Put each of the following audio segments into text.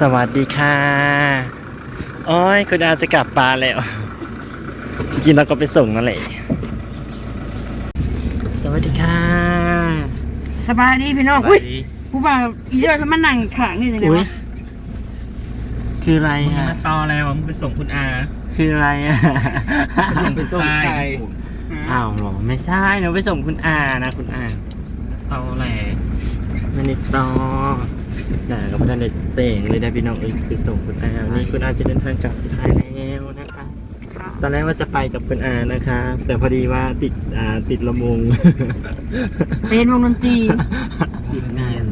สวัสดีค่ะ โอ้ย คุณอาจะกลับปานแล้ว จริงๆเราก็ไปส่งนั่นแหละ สวัสดีค่ะ สบายดีพี่น้องอุ้ยผู้บ่าวอีเจ้าเขามานั่งขางนี่เลยนะอุ้ยวะคืออะไรมึงฮะมาตอแล้วมึงไปส่งคุณอาคืออะไรอะส่งไปส่งใคร อ้าวเหรอไม่ใช่หนูไปส่งคุณอานะ คุณอาตอแหลไม่ได้ต่อ หนากับพระเด็เต่งเลยได้พี่น้องเอ้ยไปส่งคุณอานี่คุณอาจะเดินทางกลับสุดท้ายแล้วนะคะ ตอนแรกว่าจะไปกับคุณอานะคะ แต่พอดีว่าติดอ่าติดละมงเป็นวงดนตรีติดงาน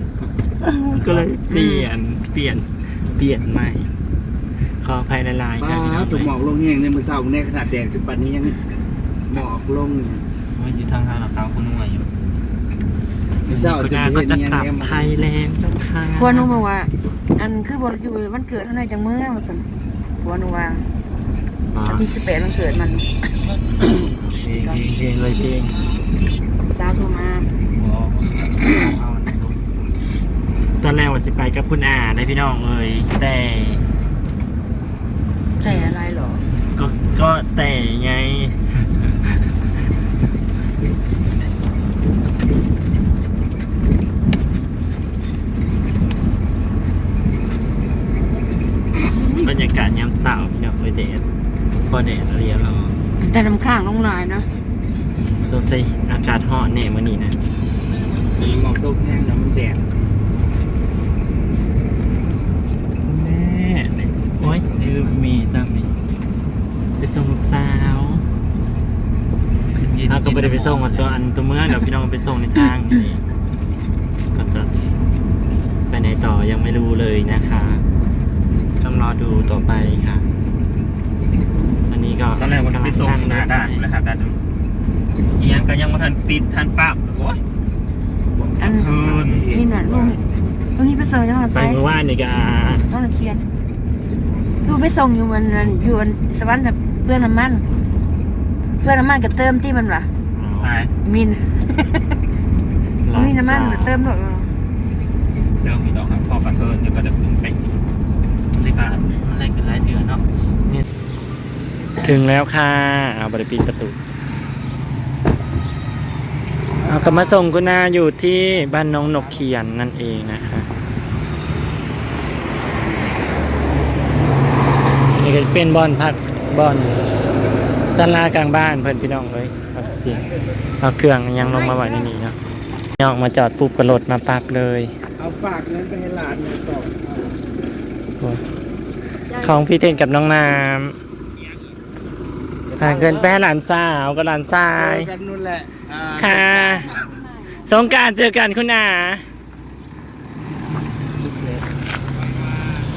ก็เลยเปลี่ยนเปลี่ยนเปลี่ยนใหม่ ขออภัยหลายๆป้าค่ะพี่น้องตัวหมอกลงแห้งในมือเสาในขนาดแดดถึงปันนี้ยังหมอกลงอยู่ว่าอยู่ทางทางหลับตาคุณนุ่ยอยู่มือ เสาคุณจะอาเป็ก็นจะยังกลับไงไทยแล้วเจ้าค่ะพวหนูบอกว่า อันคือบนอยู่วันเกิดเท่าไหร่จังเมื่อมาสันพวหนูว่าอ๋อวันที่สิบแปดวันเกิดมันเพลงเพลงเลยเพลงสาวโทรมาเอาอันนั้นดูตอนแรกว่าสิไปกับคุณอาได้พี่น้องเอ้ยแต่ใส่อะไรเหรอ ก็ก็แต่ไง บรรยากาศยามเช้าพี่น้องเอ้ยแดดพอแดดเรียบร้อย แต่น้ำข้างลงลายนะ สงสัยอากาศร้อนแน่มื้อนี้นะ มีหมอกลงแห้งน้ำแดด แม่เนี่ยโอ๊ยลืมมีซ้ำนี่ไปส่งลูกสาว เย็นๆ เราก็ ไม่ได้ไปส่งอันตัวอันตัวเมืองเดี๋ยวพี่น้องไปส่งในทางนี่ก็จะไปไหนต่อยังไม่รู้เลยนะคะต้องรอดูต่อไปค่ะ อันนี้ก็ตอนแรกว่าจะไปส่งหน้าด่านนะครับด่านดูเอียงก็ยังมาทันติดทันปั๊บโอ้ยอันคืนนี่น่ะลุงลุงที่ไปเซอร์จังหวัดไปไซเมื่อวานนี่ก็ต้องเขียนคือไปส่งอยู่วันนั้นอยู่อันสวรรค์แต่เพื่อนน้ำมัน เพื่อนน้ำมันก็เติมที่มันวะ ไปมินหลามีน้ำมันสาวเติมด้วยเหรอเดี๋ยวมีดอกครับพอประเทินเดี๋ยวก็จะขึ้นไปเลยค่ะอะไรกันไรเดือนเนาะถึงแล้วค่ะเอาบริปิดประตูเอากลับมาส่งคุณนาอยู่ที่บ้านน้องนกเขียนนั่นเองนะคะนี่ก็เป็นบอนพักบอนสันลากลางบ้านเพื่อนพี่น้องเลย เอาเสียงเอาเครื่องยังลงมาไว้ในนี้เนาะย่องมาจอดปุ๊บกระโดดมาปั๊บเลยเอาฝากเงินไปให้หลานเนี่ยสองเอาของพี่เทนกับน้องน้ำฝากเงินไปให้หลานสาวกับหลานชาเจยอกันนู่นแหละอ่าค่ะสงกรารเจอกันคุณอา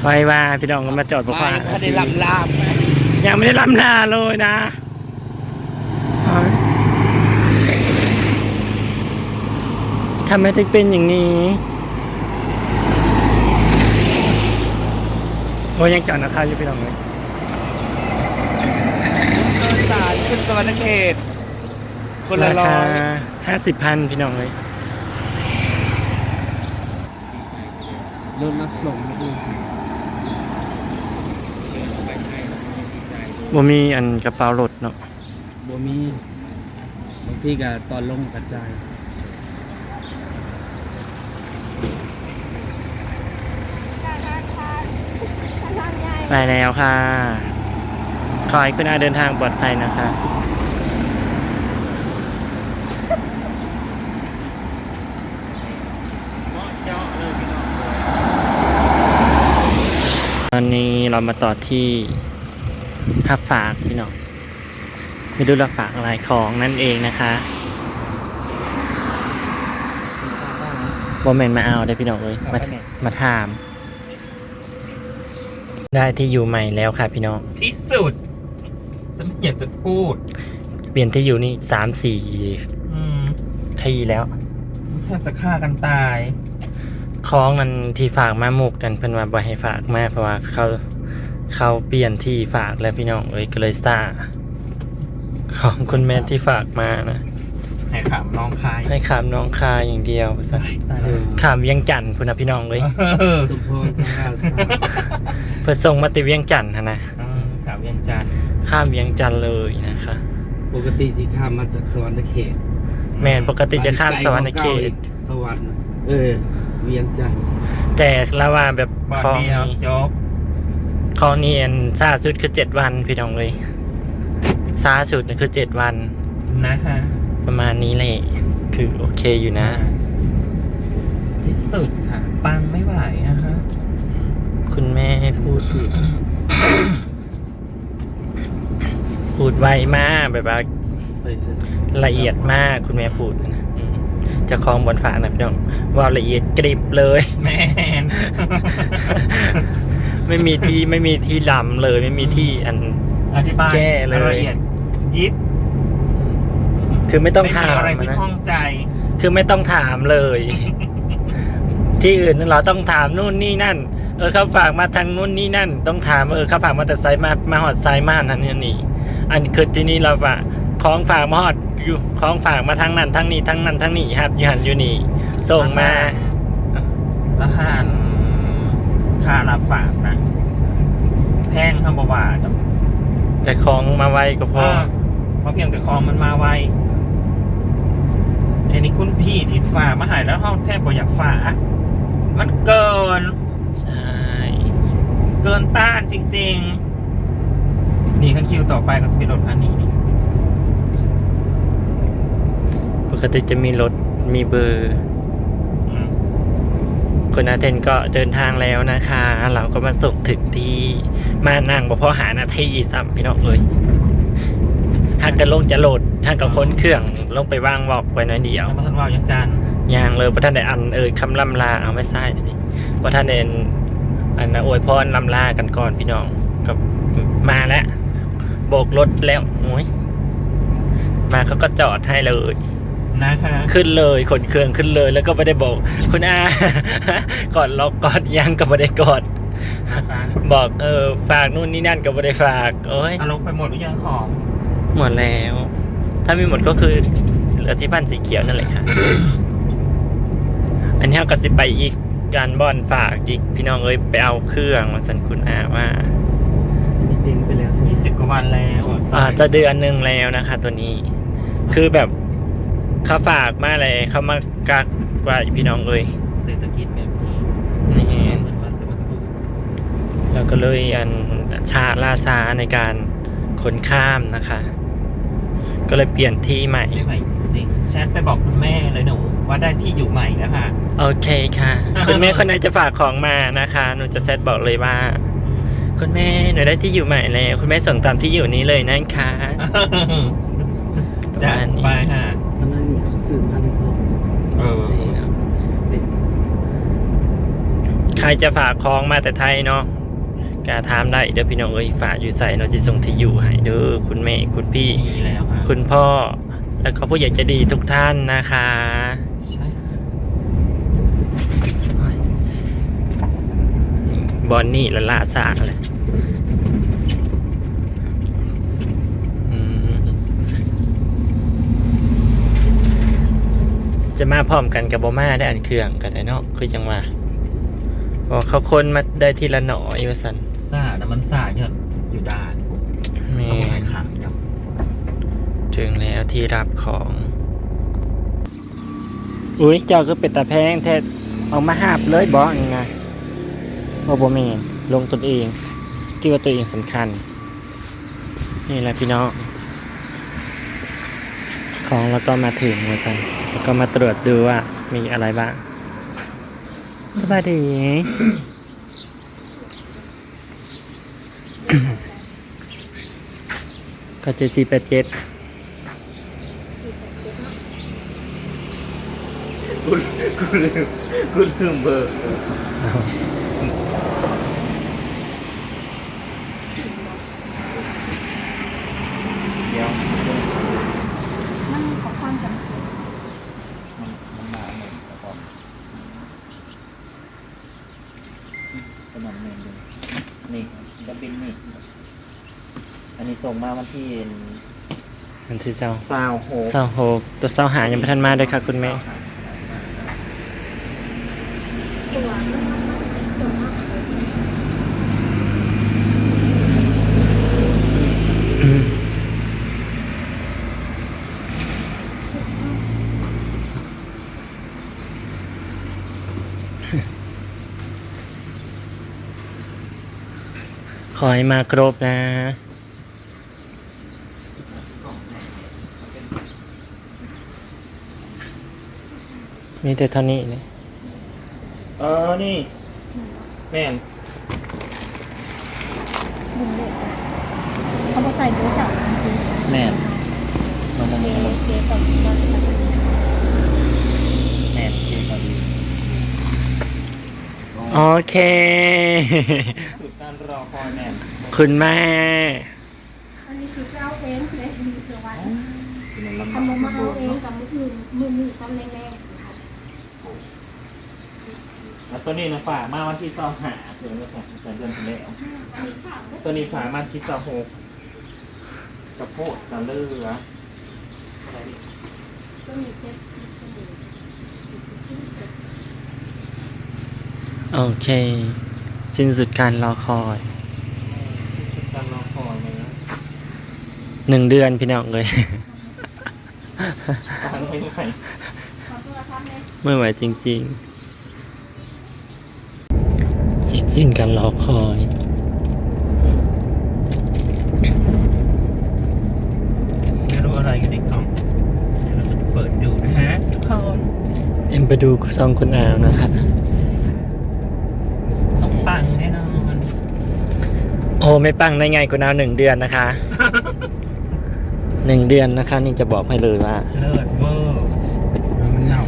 ไว้ว่าพี่น้องก็มาจอดบอกไม่ว่าถ้าได้ลำลาบยังไม่ได้ลำลาเลยนะ ทำไมถึงเป็นอย่างนี้โอ้ยยังจอดนะครับอยู่พี่น้องเลยโดยสารขึ้นสวรรณเขต คนละราร้อคายห้าสิบพันพี่น้องเลยรถรับส่งไม่ดูบ่มีอันกระเป๋ารถเนาะบ่มีบางทีก็ตอนลงกระจาย ไปแล้วค่ะ ขอให้คุณอาเดินทางปลอดภัยนะคะตอนนี้เรามาต่อที่ฮับฝากพี่น้องไม่รู้รับฝากอะไรของนั่นเองนะคะบอมเมนมาเอาได้พี่น้องเลยมามาถาม ได้ที่อยู่ใหม่แล้วค่ะพี่น้อง ที่สุดฉันไม่อยากจะพูด เปลี่ยนที่อยู่นี่สามสี่อืมที่แล้วแทบจะฆ่ากันตายคล้องมันที่ฝากมาหมุกกันเพิ่นว่าบ่ให้ฝากมาเพราะว่าเขาเขาเปลี่ยนที่ฝากแล้วพี่น้องเอ้ยก็เลยซ่าของคุณแม่ที่ฝากมานะ ให้ขำน้องคายให้ขามน้องคายอย่างเดียวซะใจเลยขามเวียังจันทน์พุ่นนะพี่น้องเลยเออสมพรจังหวัดสามเพื่อส่งมาติเวียงจันทน์หั้นนะอืมสาวเวียงจันทร์ข้ามเวียงจันทน์เลยนะคะ ปกติสิข้ามมาจากสวรรค์เขต แมนปกติจะข้ามสวรรค์เขตสวรรค์เออ เวียงจันทร์แต่ละว่าแบบบอลของเดียวจบของนี่อันซาสุดคือเจ็ดวันพี่น้องเลยซาสุดเนี่ยคือเจ็ดวันนะคะ ประมาณนี้เลยคือโอเคอยู่นะ ที่สุดค่ะ ปังไม่ไหวนะคะ คุณแม่พูดอีกพูดไวมากแบบว่าไปเถอะละเอียดมากคุณแม่พูดนะอืมเจะคลองบนฝานะพี่น้องว่าละเอียดกริบเลยแมนไม่มีที่ไม่มีที่ลำเลย ไม่มีที่อันอธิบายแก้เลยละเอียดยิบ คือไม่ต้องถามอะไรที่นะข้องใจ คือไม่ต้องถามเลย ที่อื่นเราต้องถามนู่นนี่นั่น เออเขาฝากมาทางนู่นนี่นั่น ต้องถามเออเขาฝากมาแต่ไซส์มามาหอดไซส์มานั่นนี่นี่อันคือที่นี่เราฝากของฝากมาหอดอยู่ของฝากมาทางนั้นทางนี้ทางนั้นทางนี้ครับอยู่หันอยู่นี่ส่งมา ราคาค่ารับฝากนะแพงทำประวัติแต่ของมาไวก็พอเพราะเพียงแต่คองมันมาไว อันนี้คุณพี่ที่ฝากมาใหายแล้วเขาแทบบ่อยากฝากมันเกิน ใช่ เกินต้านจริง ๆ นี่คันคิวต่อไปก็จะเป็นรถคันนี้นี่ปกติจะมีรถมีเบอร์อืมคุณอาเทนก็เดินทางแล้วนะคะ เราก็มาส่งถึงที่มานั่งบ่พอหานาทีซ้ำพี่น้องเอ้ยหากจะลงจะโหลด ทางกับค้นเครื่องลงไปวางบอกไว้หน้อยเดียวเอามาทันวาวยังจันทร์ยางเลยพระท่านได้อันเอ่ยคำลำลาเอาไม่ใช่สิพระท่านเดนอันนะอวยพรลำลากันก่อนพี่น้องกับมาแล้วโบกรถแล้วโอ้ยมาเขาก็จอดให้เลยนะคะขึ้นเลยขนเครื่องขึ้นเลยแล้วก็ไม่ได้บอก คุณอาก่อนล็อกก่อนยังก็ไม่ได้กดนะคะบอกเออฝากนู่นนี่นั่นก็ไม่ได้ฝาก โอ้ยเอาลงไปหมดหรือยังของหมดแล้ว ถ้าไม่หมดก็คือเหลือที่บ้านสีเขียวนั่นแหละค่ะ อันนี้เราก็สิไปอีกการบอนฝากอีกพี่น้องเอ้ยไปเอาเครื่องมาสันคุณอาว่านี่เจ๊งไปแล้วสิยี่สิบกว่าวันแล้วอ่าจะเดือนหนึ่งแล้วนะคะ ตัวนี้ คือแบบเขาฝากมาเลยเขามากักไว้พี่น้องเอ้ยเศรษฐกิจแบบนี้นี่เหมือนว่าสวัสดิ์เราก็เลยอันชาล่าช้าในการขนข้ามนะคะ ก็เลยเปลี่ยนที่ใหม่ไม่ไหวจริงแชทไปบอกคุณแม่เลยหนู ว่าได้ที่อยู่ใหม่แล้วค่ะ โอเคค่ะ คุณแม่คนไหนจะฝากของมานะคะ หนูจะแซดบอกเลยว่า คุณแม่หนูได้ที่อยู่ใหม่แล้ว คุณแม่ส่งตามที่อยู่นี้เลยนะคะจัดไปฮะตอนนั้นเนี่ยสื่อมาไม่พอเออนี่เนาะติดใครจะฝากของมาแต่ไทยเนาะ กาถามได้เด้อพี่น้องเอ้ยฝากอยู่ใส่เราจะส่งที่อยู่ให้เด้อคุณแม่คุณพี่ ดีแล้วฮะคุณพ่อ แล้วก็ผู้ใหญ่ใจะดีทุกท่านนะคะ ใช่ฮะบอนนี่ละลาสาเลยอืมจะมาพร้อมกันกับบอมาได้อันเครื่องกันได้เนาะคือจังว่าบอกเขาคนมาได้ทีละหน่อยว่าสัน ซ่าแต่มันซ่าเยอะอยู่ด่านแม่ต้องหายขังครับ ถึงแล้วที่รับของ อุ้ยเจ้าก็เป็นตาแพงแท้เอามาหาบเลยบอยังไงโอโบเมนลงตนเองคิดว่าตัวเองสำคัญ นี่แหละพี่น้องของแล้วก็มาถึงมาสันแล้วก็มาตรวจดูว่ามีอะไรบ้างสบายดี ก็เจ็ดสี่แปดเจ็ดกูลืมกูลืมเบอร์เดี๋ยวมันขอความจำเป็นมันมันมาหมดแล้วก็ขนมเมนดูนี่ จะบินนี่ อันนี้ส่งมาวันที่มันที่เศร้าซาวโฮเศร้าหกตัวเศร้าหายังไม่ทันมาเลยค่ะ คุณแม่ ตัวมันตัวมากเลย ขอให้มาครบนะมีแต่เท่านี้เลยเออ นี่ แม่นบุญเด็กเขาบอกใส่เบอร์จับแม่นมันมันเกมันเกตอนวันแม่นเกพอดีโอเคสุดการรอคอยแม่นคุณแม่ อันนี้คือเจ้าเองเลยมีเสือไว้คือมันลำทำบากมาเอาเองกับมืออื่นมือมือตอนแรงแล้วตัวนี้นะฝากมาวันที่สองหาเดือนละสองเดือนที่แล้วตัวนี้ฝากมาที่สองหกกระโพดกระเลืออะไรดิๆก็มีเจ็ดสิบโอเค สิ้นสุดการรอคอยสุดการรอคอยเลยนะหนึ่งเดือนพี่น้องเลยทางไม่ไหวขอโทษครับแม่ไม่ไหวจริงๆ เสร็จสิ้นการรอคอย ไม่รู้อะไรอยู่ในกล่องเดี๋ยวเราจะเปิดดูนะฮะทุกคนเอ็มไปดูซองคุณอาวนะคะต้องปังแน่นอน โอ้ไม่ปังได้ไงคุณอาวหนึ่งเดือนนะคะหนึ่งเดือนนะคะ นี่จะบอกให้เลยว่าเลิศเวอร์มันเน่า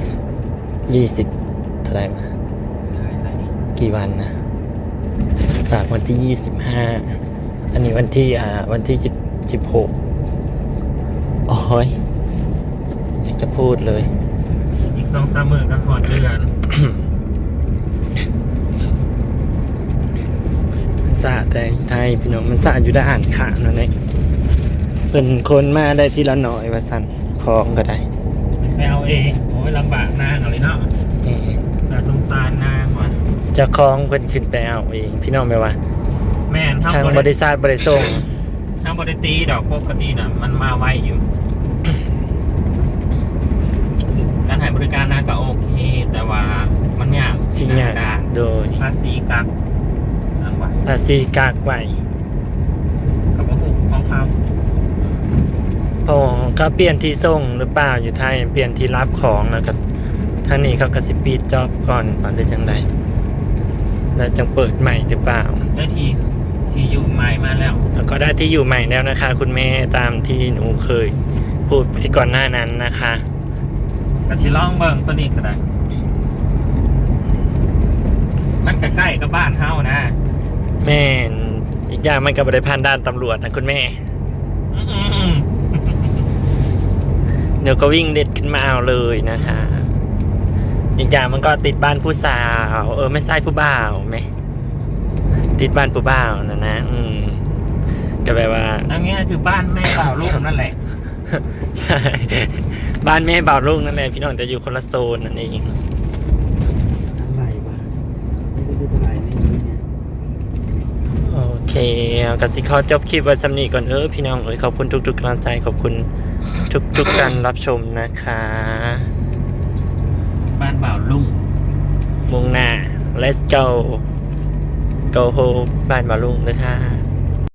ยี่สิบเท่าไหรมาถ่ายอะไรนี่กี่วันนะฝากวันที่ยี่สิบห้าอันนี้วันที่อ่าวันที่สิบสิบหกโอ้ยอยากจะพูดเลย อีกสองสามหมื่นก็หอดเดือน มัน สะแต่ไทยพี่น้องมันสะอยู่ได้อ่านขานั่นเองเป็นคนมาได้ทีละหน่อยว่าสันคลองก็ได้ไปเอาเองโอ้ยลำบากนางอะไรเนาะเอ๊ะแต่สงสารนางว่ะเจะคลองเพิ่นขึ้นไปเอาเอง พี่น้องไปว่า แม่นทางทำบริษัทบริส่งทำบริตีดอกปกติน่ะมันมาไวอยู่ การให้บริการนางก็โอเค แต่ว่ามันยากที่ยากด้านโดยภาษีกักนางว่าภาษีกากไว้กับพวกของเขาพอเขาเปลี่ยนที่ส่งหรือเปล่าอยู่ไทยเปลี่ยนที่รับของแล้วก็ทางนี้เขาก็สิปีดจอบก่อนก่อนได้จังไดแล้วจังเปิดใหม่หรือเปล่า ได้ทีที่อยู่ใหม่มาแล้ว แล้วก็ได้ที่อยู่ใหม่แล้วนะคะ คุณแม่ตามที่หนูเคย พูดไปก่อนหน้านั้นนะคะก็สิลองเบิ่งตัวนี้ก็ได้มันใกล้ๆกับบ้านเฮานะ แม่นอีกอย่างมันก็บริพันธ์ด้านตำรวจนะคุณแม่อืมเดี๋ยวก็วิ่งเด็ดขึ้นมาเอาเลยนะคะ อีกอย่างมันก็ติดบ้านผู้สาว เออไม่ใช่ผู้บ่าวไหมติดบ้านผู้บ่าวนะนะ อืมก็แปลว่า อันนี้คือบ้านแม่บ่าวลูกนั่นแหละ ใช่ บ้านแม่บ่าวลุงนั่นแหละพี่น้องจะอยู่คนละโซนนั่นเอง อะไรวะไม่ได้จะถ่ายในนี้เนี่ย โอ เคเอากสิขอจบคลิปไว้สำนีก่อนเออพี่น้องเอ้ยขอบคุณทุกๆกำลังใจขอบคุณทุกๆการรับชมนะคะ บ้านบ่าวลุงมุ่งหน้า let's go go home บ้านบ่าวลุงนะคะ